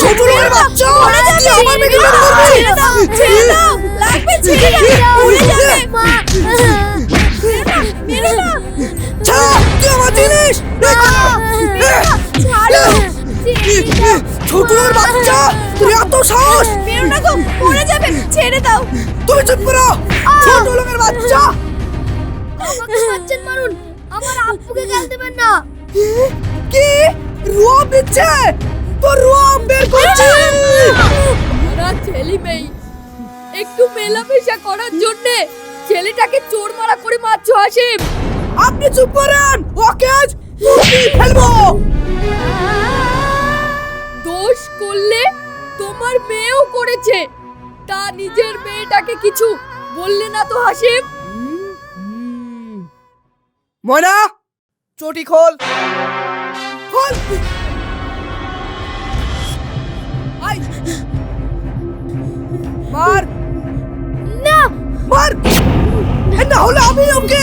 ছোট লোকের বাচ্চা। তুই আমার মেয়েকে মেরে ফেলবি ছেড়ে দাও লাগবে ছেড়ে দাও উড়ে যাবে মা। মেরো না ছাড় তুই আমার জিনিস। ছাড়ো। ছোট বাচ্চা। তুই এত সাহস মেরো না গো উড়ে যাবে ছেড়ে দাও। তুমি চুপ করো। ছোট লোকের বাচ্চা। আমাকে মারছেন মারুন। আমার আব্বুকে গাল দেবেন না। কি? দিচ্ছে! তো রুয়াব বের করছি! ওরা ছেলে মেয়ে। একটু মেলামেশা করার জন্য ছেলেটাকে চোর মারা করে মারছো হাসিম। আপনি চুপ করেন! ওকে আজ ফেলব! দোষ করলে তোমার মেয়েও করেছে। তা নিজের মেয়েটাকে কিছু বললে না তো হাসিম? ময়না চটি খোল। খোল আই মার না মার এ না হলে আমি ওকে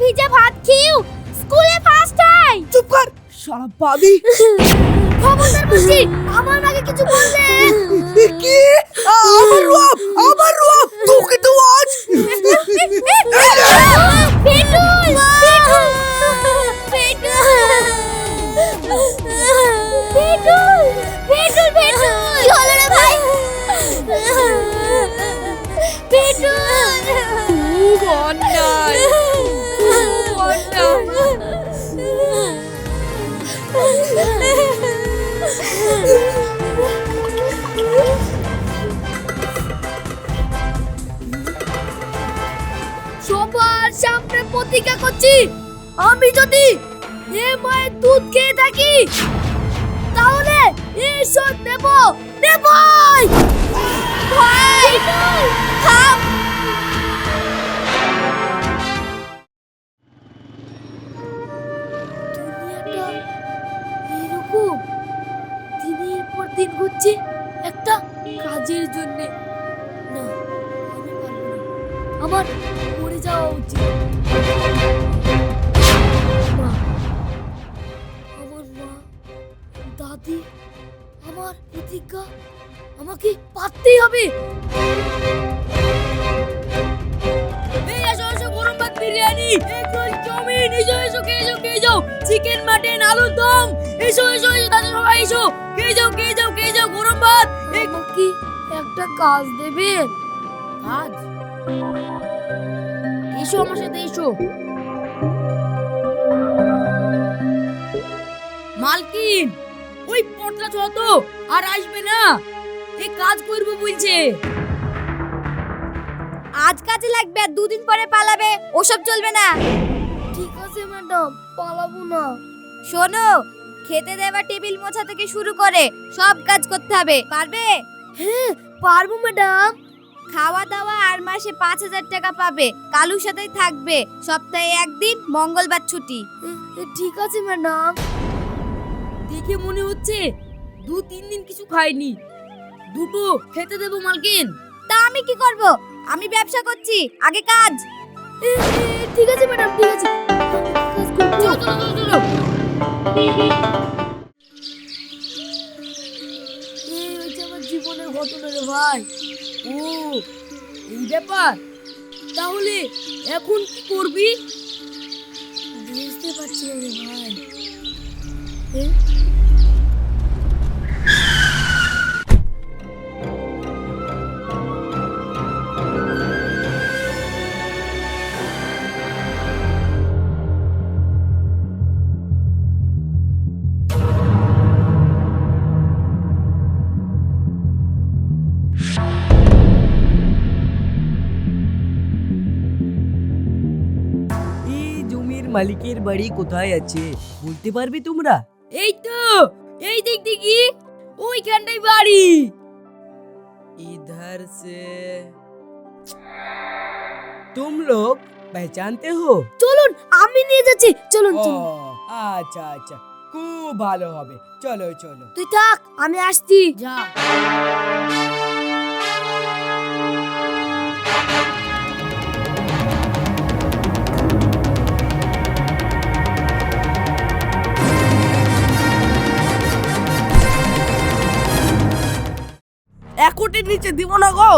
ভিজে ভাত খেয়েও স্কুলে ফার্স্ট হয়। চুপ কর সারা পাবি। খবরদার বলছি আমার মাকে কিছু বলবে? কি? আমার রূপ আমার রূপ তোকে তো আজ। ভেটুল ভেটুল কি হলো রে ভাই? ভেটুল খুব অন্যায় সবার সামনে প্রতিজ্ঞা করছি, আমি যদি এ মায়ের দুধ খেয়ে থাকি, তাহলে এই শোধ নেব প্রতিজ্ঞা আমাকে পারতেই হবে। বিরিয়ানি। চাউমিন এসো এসো খেয়ে যাও খেয়ে যাও। চিকেন মাটন আলুর দম। এসো এসো এসো দাদা সবাই এসো। খেয়ে যাও খেয়ে যাও খেয়ে যাও গরম ভাত। কি একটা কাজ দেবে? কাজ? এসো আমার সাথে এসো। মালকিন! ওই পটলা ছত আর আসবে না। এই কাজ করব বলছে। আজ কাজে লাগবে আর দুদিন পরে পালাবে ওসব চলবে না। ঠিক আছে ম্যাডাম পালাবো না। শোনো খেতে দেওয়া টেবিল মোছা থেকে শুরু করে সব কাজ করতে হবে পারবে? হ্যাঁ পারব ম্যাডাম। খাওয়া দাওয়া আর মাসে পাঁচ হাজার টাকা পাবে কালুর সাথেই থাকবে সপ্তাহে একদিন মঙ্গলবার ছুটি। ঠিক আছে ম্যাডাম। দেখে মনে হচ্ছে দু তিন দিন কিছু খাইনি। দুটো খেতে দেবো মালকিন তা আমি কি করব? আমি ব্যবসা করছি আগে কাজ। ঠিক আছে ম্যাডাম ঠিক আছে। চলো চলো চলো চলো। এই হচ্ছে আমার জীবনের ঘটনা রে ভাই। ও এই ব্যাপার? তাহলে এখন কি করবি? বুঝতে পারছি না রে ভাই। মালিকের বাড়ি কোথায় আছে বলতে পারবে তোমরা এই তো এই দিক দেখি ওইখানটাই বাড়ি इधर से तुम लोग पहचानते हो চলুন আমি নিয়ে যাচ্ছি চলুন ও আচ্ছা আচ্ছা খুব ভালো হবে চলো চলো তুই থাক আমি আসছি যা কোটির নিচে দিব না গো।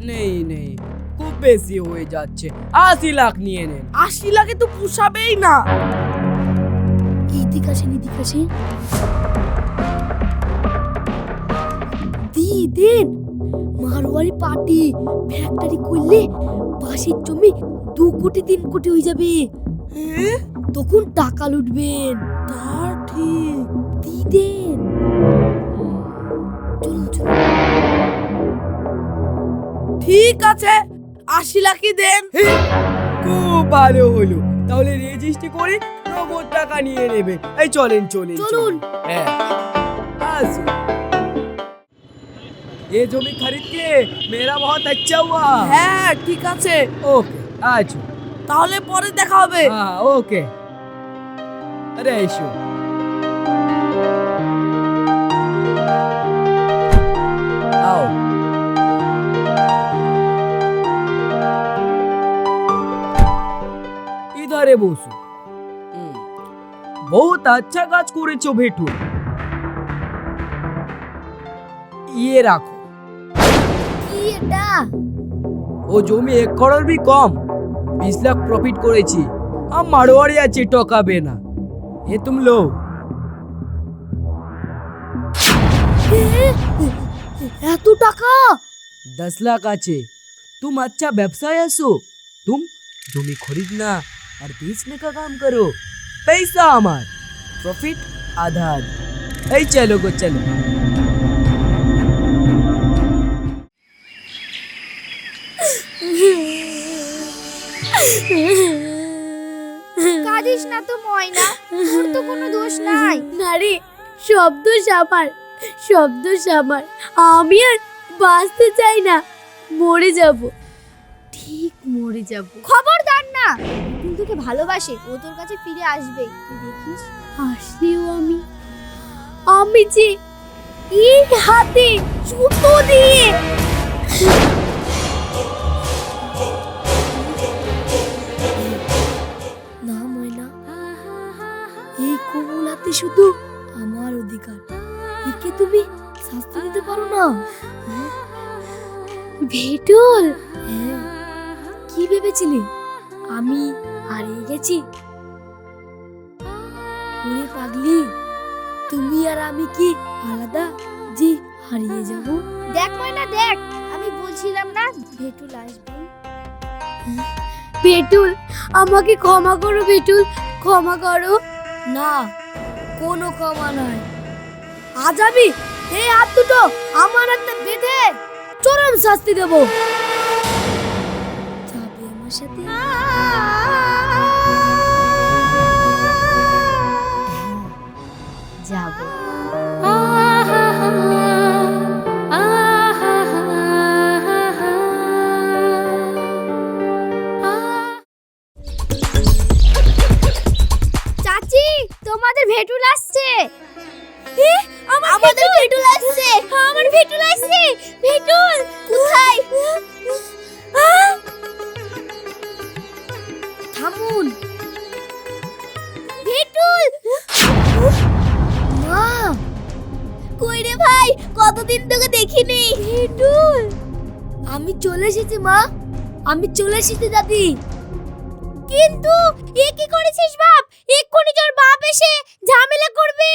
নেই নেই খুব বেশি হয়ে যাচ্ছে। আশি লাখ নিয়ে নেন। আশি লাখে তো পুষাবেই না। এদিক আসেন এদিক আসেন। দি দেন। মারোয়ারি পার্টি ফ্যাক্টরি করলে বাসের জমি দু কোটি তিন কোটি হয়ে যাবে। হ্যাঁ? তখন টাকা লুটবেন। তা ঠিক। দি দেন। চলুন চলুন। ঠিক আছে আশি লাখই দেন খুব ভালো হলো তাহলে রেজিস্ট্রি করে নগদ টাকা নিয়ে নেবে এই চলেন চলেন চলুন। হ্যাঁ আসুন ये जमीन खरीद के मेरा बहुत अच्छा हुआ হ্যাঁ ঠিক আছে ओके आज তাহলে পরে দেখা হবে हाँ ओके अरे ऐशो আরে বসু। বহুত আচ্ছা কাজ করেছ ভেটু ইয়ে রাখো। কি এটা ও জমি এক করোড় বি কম। বিশ লাখ প্রফিট করেছি। আর মারোয়ারি আছে টকাবে না এ তুমি লো এত টাকা? দশ লাখ আছে। তুম আচ্ছা ব্যবসায় আসো তুম জমি খরিদ না। और बेचने का काम करो पैसा আমার प्रॉफिट आधा आधा এই চলো গো চলো কাঁদিস না তো ময়না তোর তো কোনো দোষ নাই না রে সব দোষ আমার সব দোষ আমার আমি আর বাঁচতে চাই না মরে যাব ঠিক মরে যাব। খবরদার না। তুই তোকে ভালোবাসে, ও তোর কাছে ফিরে আসবে। তুই দেখিস, আসলেও আমি আমি যে এই হাতে জুতো দিয়ে না ময়না, এই কোমলাতে শুধু আমার অধিকার। একে তুমি শাস্তি দিতে পারো না। ভেটুল কি ভেবেছিলে? আমি হারিয়ে গেছি। ওরে পাগলি তুমি আর আমি কি আলাদা যে হারিয়ে যাব? দেখ ময়না দেখ আমি বলছিলাম না ভেটুল আসবে। ভেটুল আমাকে ক্ষমা করো ভেটুল ক্ষমা করো। না কোনো ক্ষমা নয়। আজ আমি এই হাত দুটো আমার হাতে বেঁধে চরম শাস্তি দেব। আমার সাথে। যাব। কতদিন তোকে দেখিনি? ভেটুল আমি চলে এসেছি মা। আমি চলে এসেছি দাদি। কিন্তু এ কি করেছিস বাপ? এক্ষুনি তোর বাপ এসে ঝামেলা করবে।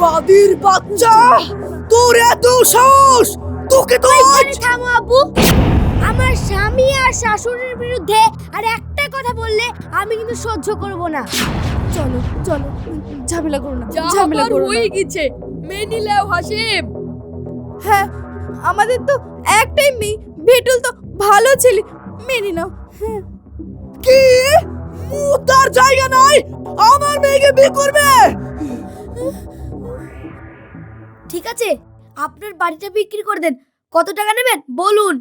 বাদির বাচ্চা তোর এত সাহস! তোকে তো থামো আব্বু। আমার স্বামী আর শাশুড়ির বিরুদ্ধে আর একটা কথা বললে আমি কিন্তু সহ্য করব না। চলো চলো ঝামেলা করো না ঝামেলা করো। হয়ে গেছে মেনে নাও হাসিম। হ্যাঁ আমাদের তো একটাই মেয়ে ভেটুল তো ভালো ছেলে মেনে নাও। হ্যাঁ। কি? তার জায়গা নাই আমার মেয়েকে বিয়ে করবে? ঠিক আছে আপনার বাড়িটা বিক্রি করে দেন। কত টাকা নেবেন? বলুন।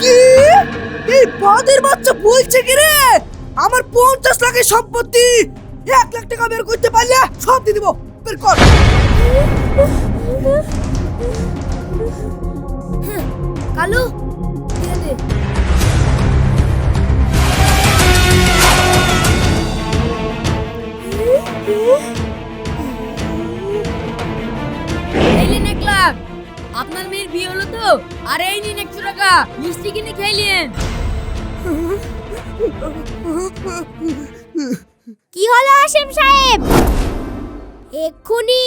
কি? এই বাদের বাচ্চা বলছে কি রে? আমার পঞ্চাশ লাখের সম্পত্তি। এক লাখ টাকা বের করতে পারলে সব দিয়ে দিব। বের কর। কালু দিয়ে দে। আর এই নিন একশো টাকা। মিষ্টি কিনে খেলিয়েন কি হলো আসিম সাহেব? এক্ষুনি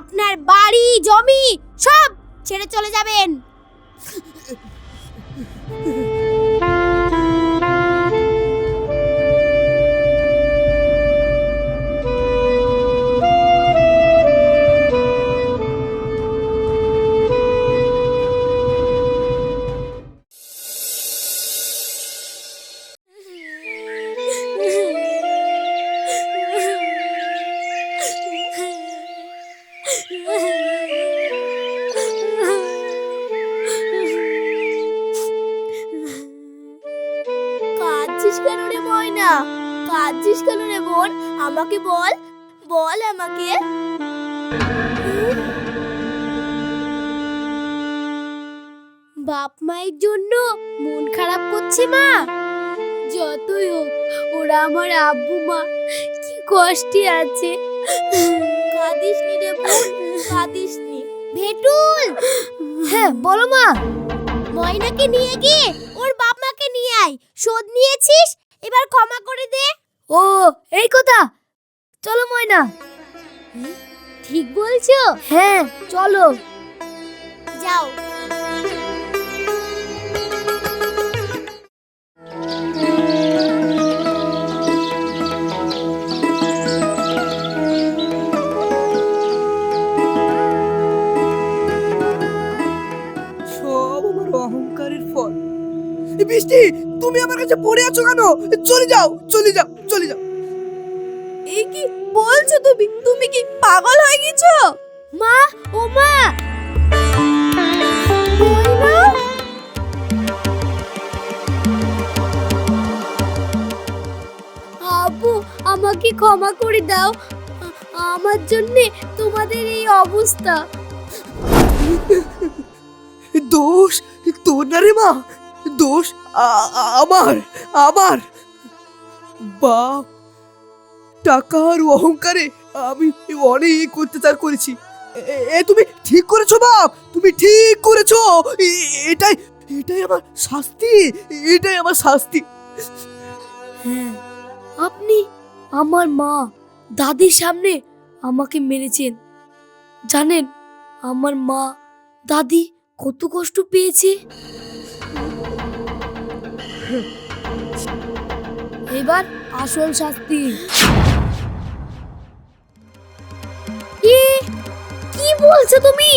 আপনার বাড়ি, জমি সব ছেড়ে চলে যাবেন। কাঁদছিস কেন রে ময়না। কাঁদছিস কেন রে বোন? আমাকে বল বল আমাকে। বাপ মায়ের জন্য মন খারাপ করছে মা? যতই হোক, ওরা আমার আব্বু মা। কি কষ্টে আছে। কাঁদিস নি রে বোন কাঁদিস নি ভেটুল! হ্যাঁ বলো মা। ময়নাকে নিয়ে গিয়ে ওর বাপ মাকে নিয়ে আয়। শোধ নিয়েছিস? এবার ক্ষমা করে দে। ও এই কথা। চলো ময়না। ঠিক বলছো? হ্যাঁ চলো। যাও। বৃষ্টি তুমি আমার কাছে পড়ে আছো কেন? চলে যাও চলে যাও চলে যাও। এই কি বলছো তুমি? তুমি কি পাগল হয়ে গেছো? মা ও মা! আব্বু আমাকে ক্ষমা করে দাও। আমার জন্যে তোমাদের এই অবস্থা। দোষ তোর না রে মা। দোষ আমার আমার। বাপ টাকার অহংকারে আমি অনেক অত্যাচার করেছি। এ তুমি ঠিক করেছ বাপ, তুমি ঠিক করেছ। এটাই এটাই আমার শাস্তি, এটাই আমার শাস্তি। হ্যাঁ আপনি আমার মা, দাদির সামনে আমাকে মেরেছেন। জানেন, আমার মা, দাদি কত কষ্ট পেয়েছে? এবার আসল শাস্তি। কি? কি বলছো তুমি?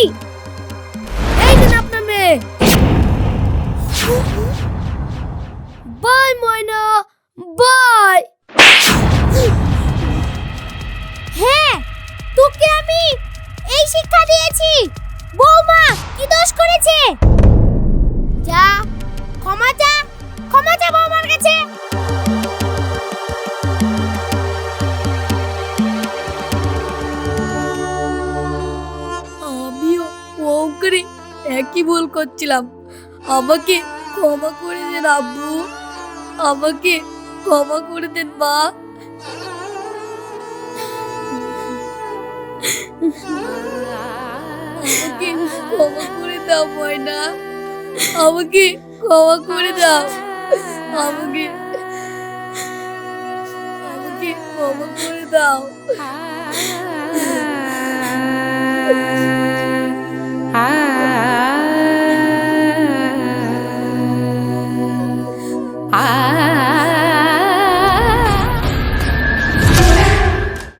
এই দিন আপনার মেয়ে। Bye Moyna, bye. হ্যাঁ তোকে আমি এই শিক্ষা দিয়েছি। বৌমা, কি দোষ করেছে? যা, ক্ষমা চা। ক্ষমা চা বৌমার কাছে। আমিও অঙ্করে একই ভুল করছিলাম। আমাকে ক্ষমা করে দেন আব্বু। আমাকে ক্ষমা করে দেন মা। আমাকে ক্ষমা করে দাও, ময়না। আমাকে ক্ষমা করে দাও। আমাকে আমাকে ক্ষমা করে দাও।